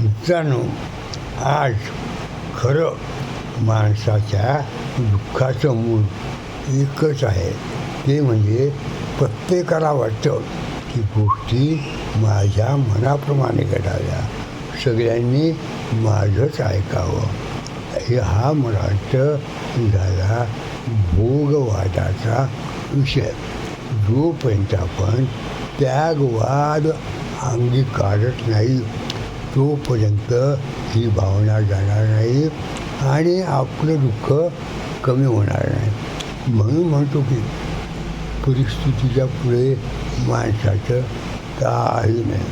मित्रांनो आज खरं माणसाच्या दुःखाचं मूळ एकच आहे. ते म्हणजे प्रत्येकाला वाटतं की गोष्टी माझ्या मनाप्रमाणे घडाव्या. सगळ्यांनी माझंच ऐकावं. हे हा मला वाटतं झाला भोगवादाचा विषय. जोपर्यंत आपण त्यागवाद अंगीकारत नाही तोपर्यंत ही भावना जाणार नाही आणि आपलं दुःख कमी होणार नाही. म्हणून म्हणतो की परिस्थितीच्या पुढे माणसाचं काही नाही.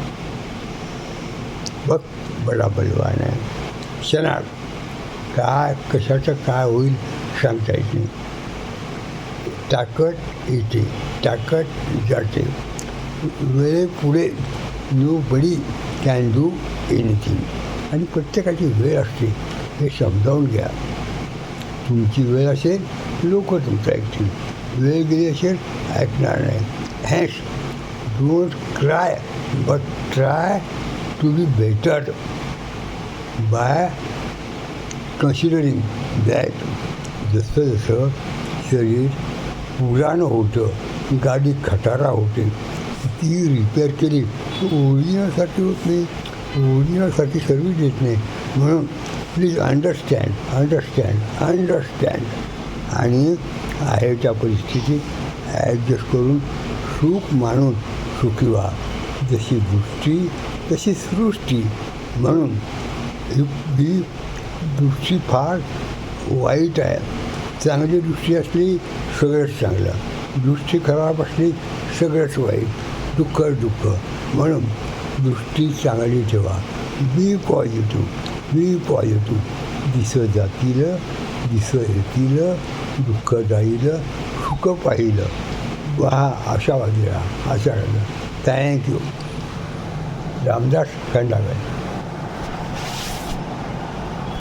बघ बडा बलवान आहे. क्षणात काय कशाचं काय होईल सांगता येत नाही. ताकद येते ताकद जाते. वेळेपुढे nobody can do anything आणि प्रत्येकाची वेळ असते हे समजावून घ्या. तुमची वेळ असेल लोक तुमचं ऐकतील. वेळ गेली असेल ऐकणार नाही hash don't cry but try to be better by considering that जसं जसं शरीर पुराणं होतं गाडी खटारा होते ती रिपेअर केली ओरिजिनलसाठी होत नाही ओरिजिनलसाठी सर्व्हिस देत नाही. म्हणून प्लीज अंडरस्टँड अंडरस्टँड अंडरस्टँड आणि आहे त्या परिस्थितीत ॲडजस्ट करून सुख मानून सुखी व्हा. जशी दृष्टी तशी सृष्टी. म्हणून ही ही दृष्टी फार वाईट आहे. चांगली दृष्टी असली सगळंच चांगलं. दृष्टी खराब असली सगळंच वाईट. दुःख दुःख. म्हणून दृष्टी चांगली ठेवा. बी पॉझिटिव्ह बी पॉझिटिव्ह. दिसं जातील दिसं येतील दुःख जाईल सुख पाहिलं. वा आशावादी राहा आशा थँक्यू रामदास खंडागळे.